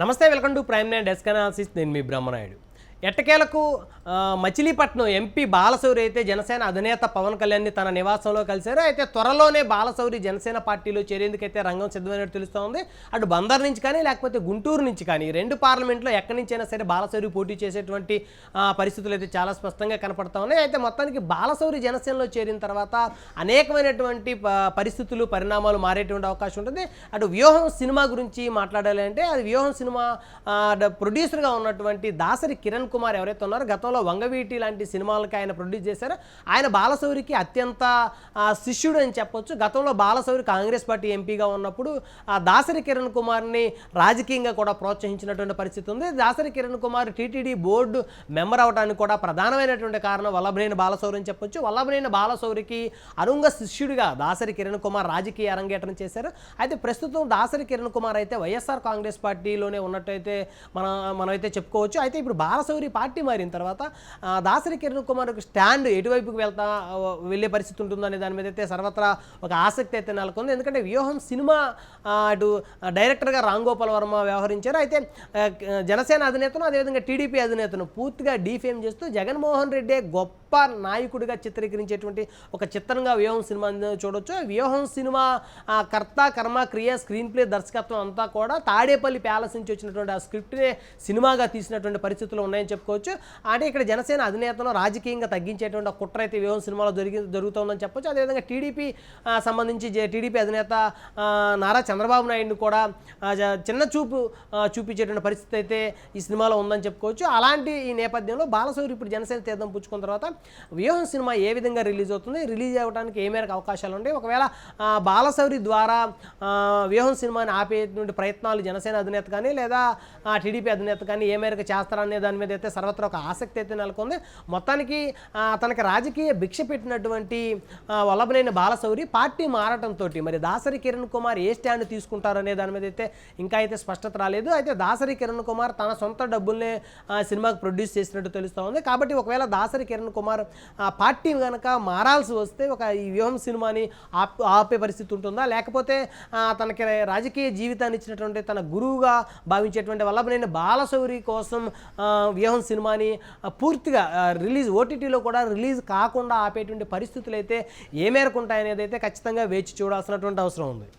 నమస్తే welcome to prime nine desk analysis. నేను మీ బ్రహ్మనాయుడు. ఎట్టకేలకు మచిలీపట్నం ఎంపీ బాలశౌరి అయితే జనసేన అధినేత పవన్ కళ్యాణ్ని తన నివాసంలో కలిశారు. అయితే త్వరలోనే బాలశౌరి జనసేన పార్టీలో చేరేందుకైతే రంగం సిద్ధమైనట్టు తెలుస్తోంది. అటు బందర్ నుంచి కానీ లేకపోతే గుంటూరు నుంచి కానీ రెండు పార్లమెంట్లో ఎక్కడి నుంచైనా సరే బాలశౌరి పోటీ చేసేటువంటి పరిస్థితులు అయితే చాలా స్పష్టంగా కనపడతా ఉన్నాయి. అయితే మొత్తానికి బాలశౌరి జనసేనలో చేరిన తర్వాత అనేకమైనటువంటి ప- పరిస్థితులు పరిణామాలు మారేటువంటి అవకాశం ఉంటుంది. అటు వ్యూహం సినిమా గురించి మాట్లాడాలి అంటే అది వ్యూహం సినిమా ప్రొడ్యూసర్గా ఉన్నటువంటి దాసరి కిరణ్ కుమార్ ఎవరైతే ఉన్నారో గతంలో వంగవీటి లాంటి సినిమాలకి ఆయన ప్రొడ్యూస్ చేశారో. ఆయన బాలశౌరికి అత్యంత శిష్యుడు అని చెప్పొచ్చు. గతంలో బాలశౌరి కాంగ్రెస్ పార్టీ ఎంపీగా ఉన్నప్పుడు ఆ దాసరి కిరణ్ కుమార్ని రాజకీయంగా కూడా ప్రోత్సహించినటువంటి పరిస్థితి ఉంది. Dasari Kiran Kumar TTD board member అవడానికి కూడా ప్రధానమైనటువంటి కారణం వల్లభనేని బాలశౌరి అని చెప్పొచ్చు. వల్లభనేని బాలశౌరికి అరుంగ శిష్యుడిగా దాసరి కిరణ్ కుమార్ రాజకీయ అరంగేటం చేశారు. అయితే ప్రస్తుతం దాసరి కిరణ్ కుమార్ అయితే వైఎస్ఆర్ కాంగ్రెస్ పార్టీలోనే ఉన్నట్టయితే మనం మనమైతే చెప్పుకోవచ్చు. అయితే ఇప్పుడు బాలశౌరి పార్టీ మారిన తర్వాత దాసరి కిరణ్ కుమార్ స్టాండ్ ఎటువైపుకి వెళ్తా వెళ్ళే పరిస్థితి ఉంటుందనే దాని మీద అయితే సర్వత్రా ఒక ఆసక్తి అయితే నెలకొంది. ఎందుకంటే వ్యూహం సినిమా అటు డైరెక్టర్గా రామ్ గోపాల్ వర్మ వ్యవహరించారు. అయితే జనసేన అధినేతను అదేవిధంగా టీడీపీ అధినేతను పూర్తిగా డీఫేమ్ చేస్తూ జగన్మోహన్ రెడ్డి గొప్ప నాయకుడిగా చిత్రీకరించేటువంటి ఒక చిత్రంగా వ్యూహం సినిమా చూడొచ్చు. వ్యూహం సినిమా కర్త కర్మ క్రియ స్క్రీన్ ప్లే దర్శకత్వం అంతా కూడా తాడేపల్లి ప్యాలెస్ నుంచి వచ్చినటువంటి ఆ స్క్రిప్ట్నే సినిమాగా తీసినటువంటి పరిస్థితులు ఉన్నాయని చెప్పుకోవచ్చు. అంటే ఇక్కడ జనసేన అధినేతను రాజకీయంగా తగ్గించేటువంటి కుట్ర అయితే వ్యూహం సినిమాలో జరిగి జరుగుతుందని చెప్పొచ్చు. అదేవిధంగా టీడీపీ సంబంధించి టీడీపీ అధినేత నారా చంద్రబాబు నాయుడుని కూడా చిన్న చూపు చూపించేటువంటి పరిస్థితి అయితే ఈ సినిమాలో ఉందని చెప్పుకోవచ్చు. అలాంటి ఈ నేపథ్యంలో బాలశౌరి ఇప్పుడు జనసేన తీర్థం పుచ్చుకున్న తర్వాత వ్యూహం సినిమా ఏ విధంగా రిలీజ్ అవుతుంది రిలీజ్ అవ్వడానికి ఏ మేరకు అవకాశాలు ఉంటాయి? ఒకవేళ బాలసౌరి బాలశౌరి ద్వారా వ్యూహం సినిమాని ఆపేటువంటి ప్రయత్నాలు జనసేన అధినేత కానీ లేదా టీడీపీ అధినేత కానీ ఏ మేరకు చేస్తారనే దాని మీద అయితే సర్వత్రా ఒక ఆసక్తి అయితే నెలకొంది. మొత్తానికి తనకి రాజకీయ భిక్ష పెట్టినటువంటి ఆ, వల్లభనేని పార్టీ మారటంతో మరి దాసరి కిరణ్ కుమార్ ఏ స్టాండ్ తీసుకుంటారనే దాని మీద అయితే ఇంకా అయితే స్పష్టత రాలేదు. అయితే దాసరి కిరణ్ కుమార్ తన సొంత డబ్బుల్నే సినిమాకు సినిమాకి ప్రొడ్యూస్ చేసినట్టు తెలుస్తూ ఉంది. కాబట్టి ఒకవేళ దాసరి కిరణ్ కుమార్ ఆ, పార్టీ కనుక మారాల్సి వస్తే ఒక ఈ వ్యూహం సినిమాని ఆపే పరిస్థితి ఉంటుందా? లేకపోతే తనకి రాజకీయ జీవితాన్ని ఇచ్చినటువంటి తన గురువుగా భావించేటువంటి వల్లభనేని బాలశౌరి కోసం వ్యూహం సినిమాని పూర్తిగా రిలీజ్ ఓటీటీలో కూడా రిలీజ్ కాకుండా ఆపేటువంటి పరిస్థితులు అయితే ఏ మేరకు ఉంటాయనేది అయితే ఖచ్చితంగా వేచి చూడాల్సినటువంటి అవసరం ఉంది.